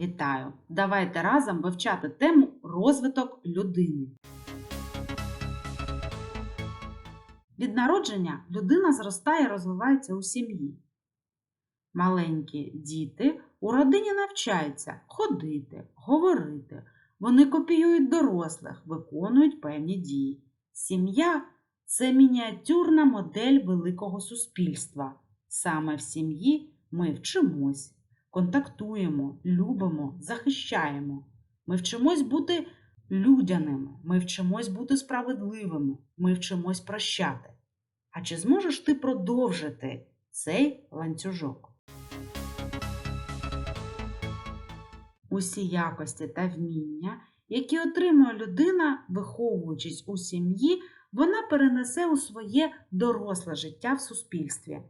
Вітаю! Давайте разом вивчати тему розвиток людини. Від народження людина зростає і розвивається у сім'ї. Маленькі діти у родині навчаються ходити, говорити. Вони копіюють дорослих, виконують певні дії. Сім'я це мініатюрна модель великого суспільства. Саме в сім'ї ми вчимось, контактуємо, любимо, захищаємо. Ми вчимось бути людяними, ми вчимось бути справедливими, ми вчимось прощати. А чи зможеш ти продовжити цей ланцюжок? Усі якості та вміння, які отримує людина, виховуючись у сім'ї, вона перенесе у своє доросле життя в суспільстві.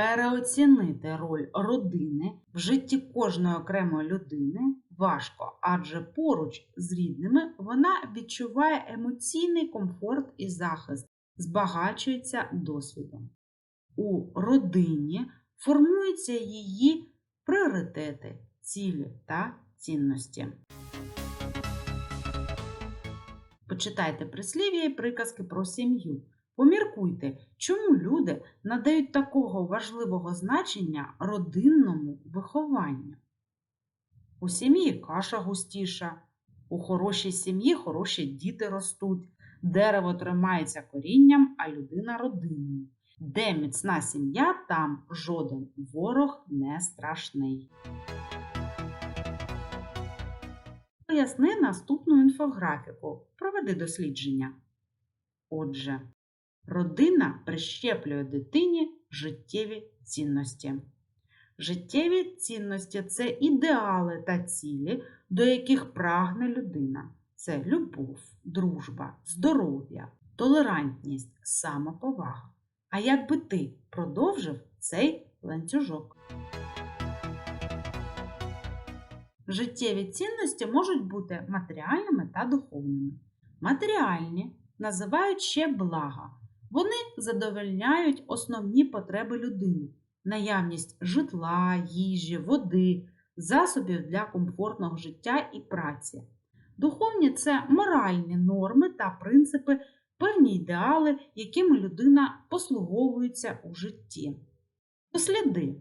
Переоцінити роль родини в житті кожної окремої людини важко, адже поруч з рідними вона відчуває емоційний комфорт і захист, збагачується досвідом. У родині формуються її пріоритети, цілі та цінності. Почитайте прислів'я і приказки про сім'ю. Поміркуйте, чому люди надають такого важливого значення родинному вихованню. У сім'ї каша густіша, у хорошій сім'ї хороші діти ростуть, дерево тримається корінням, а людина родиною. Де міцна сім'я, там жоден ворог не страшний. Поясни наступну інфографіку. Проведи дослідження. Отже, родина прищеплює дитині життєві цінності. Життєві цінності це ідеали та цілі, до яких прагне людина. Це любов, дружба, здоров'я, толерантність, самоповага. А як би ти продовжив цей ланцюжок? Життєві цінності можуть бути матеріальними та духовними. Матеріальні називають ще блага. Вони задовольняють основні потреби людини, наявність житла, їжі, води, засобів для комфортного життя і праці. Духовні це моральні норми та принципи, певні ідеали, якими людина послуговується у житті. Досліди.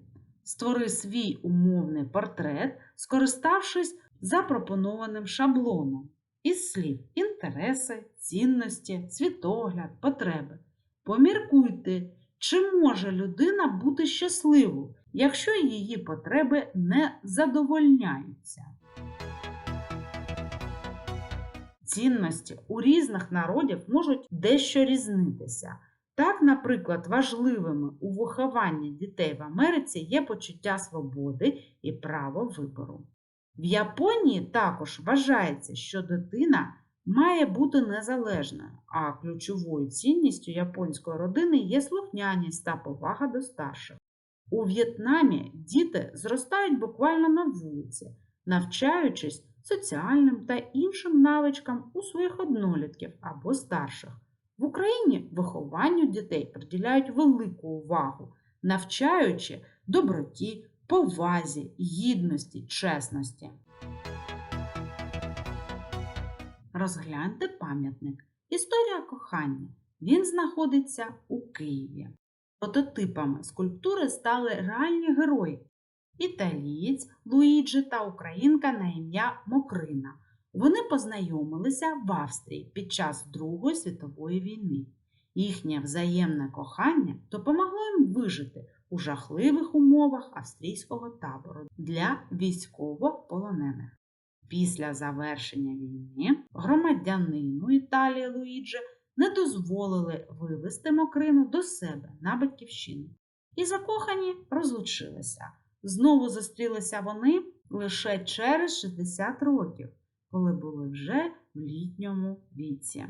Створи свій умовний портрет, скориставшись запропонованим шаблоном із слів інтереси, цінності, світогляд, потреби. Поміркуйте, чи може людина бути щасливою, якщо її потреби не задовольняються. Цінності у різних народів можуть дещо різнитися. Так, наприклад, важливими у вихованні дітей в Америці є почуття свободи і право вибору. В Японії також вважається, що дитина має бути незалежною, а ключовою цінністю японської родини є слухняність та повага до старших. У В'єтнамі діти зростають буквально на вулиці, навчаючись соціальним та іншим навичкам у своїх однолітків або старших. В Україні вихованню дітей приділяють велику увагу, навчаючи доброті, повазі, гідності, чесності. Розгляньте пам'ятник. Історія кохання. Він знаходиться у Києві. Прототипами скульптури стали реальні герої італієць Луїджі та українка на ім'я Мокрина. Вони познайомилися в Австрії під час Другої світової війни. Їхнє взаємне кохання допомогло їм вижити у жахливих умовах австрійського табору для військовополонених. Після завершення війни громадянину Італії Луїджі не дозволили вивезти Мокрину до себе на батьківщину. І закохані розлучилися. Знову зустрілися вони лише через 60 років коли були вже в літньому віці.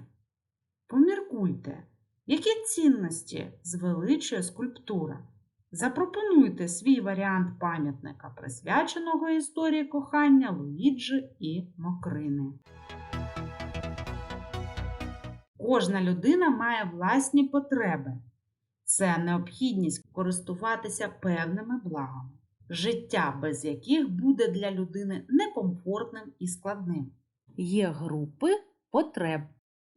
Поміркуйте, які цінності звеличує скульптура. Запропонуйте свій варіант пам'ятника, присвяченого історії кохання Луїджі і Мокрини. Кожна людина має власні потреби. Це необхідність користуватися певними благами. життя без яких буде для людини некомфортним і складним. Є групи потреб.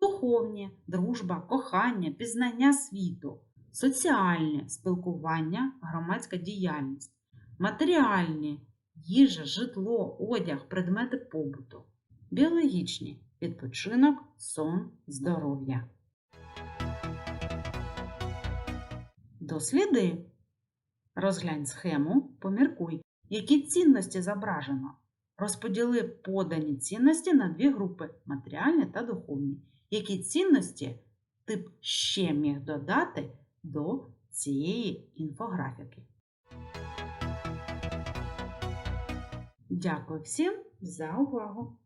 Духовні, дружба, кохання, пізнання світу, соціальні спілкування, громадська діяльність, матеріальні їжа, житло, одяг, предмети побуту, біологічні відпочинок, сон, здоров'я. Досліди. Розглянь схему, поміркуй, які цінності зображено. Розподіли подані цінності на дві групи матеріальні та духовні. Які цінності ти б ще міг додати до цієї інфографіки? Дякую всім за увагу!